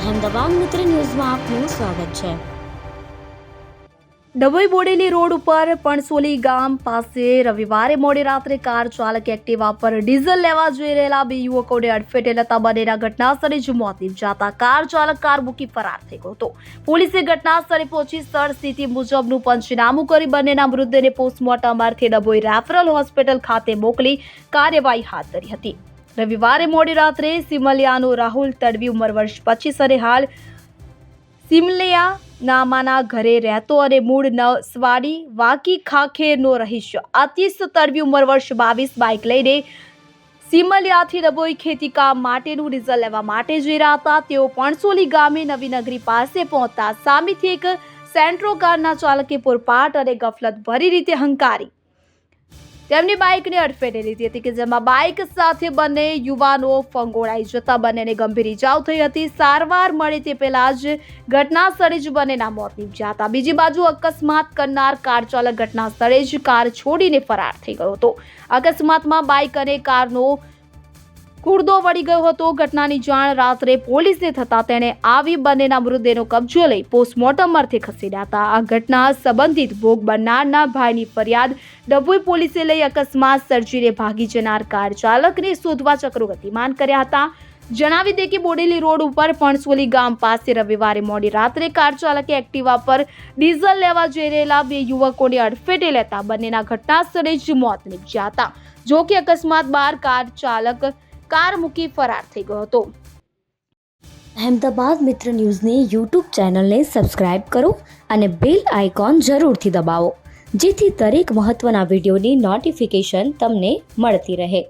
અહેમદાબાદ મિત્ર ન્યૂઝમાં આપનું સ્વાગત છે. ડભોઈ બોડેલી રોડ ઉપર પણસોલી ગામ પાસે રવિવારે મોડી રાત્રે કાર ચાલક એક્ટિવા પર ડીઝલ લેવા જઈ રહેલા બે યુવકોને અડફેટે લેતા બનેલા ઘટનાસ્થળે જ મોત નિપજાતા કાર ચાલક કાર મૂકી ફરાર થઈ ગયો હતો. પોલીસે ઘટનાસ્થળે પહોંચી સ્થળ સ્થિતિ મુજબનું પંચનામું કરી બંનેના મૃતદેહને પોસ્ટમોર્ટમ અર્થે ડભોઈ રેફરલ હોસ્પિટલ ખાતે મોકલી કાર્યવાહી હાથ ધરી હતી. રવિવારે મોડી રાત્રે સિમલિયાનો રાહુલ તડવી ઉંમર વર્ષ પચીસ અને હાલ સિમલિયા નામાના ઘરે રહેતો અને મૂળ નસવાડી વાકી ખાખેરનો રહીશ આતિશ તડવી ઉંમર વર્ષ બાવીસ બાઇક લઈને સિમલિયાથી ડબોઈ ખેતી કામ માટેનું ડીઝલ લેવા માટે જઈ રહ્યા હતા તેઓ પણસોલી ગામે નવી નગરી પાસે પહોંચતા સામેથી એક સેન્ટ્રો કારના ચાલકે પૂરપાટ અને ગફલત ભરી રીતે હંકારી તેમની બાઇકને અડફેટે લીધી હતી કે જેમાં બાઇક સાથે બંને યુવાનો ફંગોળાઈ જતા બંનેને ગંભીર ઇજાઓ થઈ હતી. સારવાર મળે તે પહેલા જ ઘટના સ્થળે જ બંનેના મોત નીપજ્યા હતા. બીજી બાજુ અકસ્માત કરનાર કાર ચાલક ઘટના સ્થળે જ કાર છોડીને ફરાર થઈ ગયો હતો. અકસ્માતમાં બાઇક અને કારનો કુડદો વળી ગયો હતો. ઘટનાની જાણ રાત્રે પોલીસને થતાં તેણે આવી બંનેના મૃતદેહનો કબજો લઈ પોસ્ટમોર્ટમ અર્થે ખસેડ્યા હતા. આ ઘટના સંબંધિત ભોગ બનનારના ભાઈની ફરિયાદ ડભોઈ પોલીસે લઈ અકસ્માત સર્જીને ભાગી જનાર કાર ચાલકને શોધવા ચક્રો ગતિમાન કર્યા હતા. જણાવી દે કે બોડેલી રોડ ઉપર પણસોલી ગામ પાસે રવિવારે મોડી રાત્રે કાર ચાલકે એક્ટિવા પર ડીઝલ લેવા જઈ રહેલા બે યુવકોને અડફેટે લેતા બંનેના ઘટના સ્થળે જ મોત નીપજ્યા હતા. જો કે અકસ્માત બાદ કાર ચાલક કાર મૂકી ફરાર થઈ ગયો હતો. અહેમદાબાદ મિત્ર ન્યૂઝની યુટ્યુબ ચેનલને સબસ્ક્રાઇબ કરો અને બેલ આઇકોન જરૂરથી દબાવો, જેથી દરેક મહત્ત્વના વિડીયોની નોટિફિકેશન તમને મળતી રહે.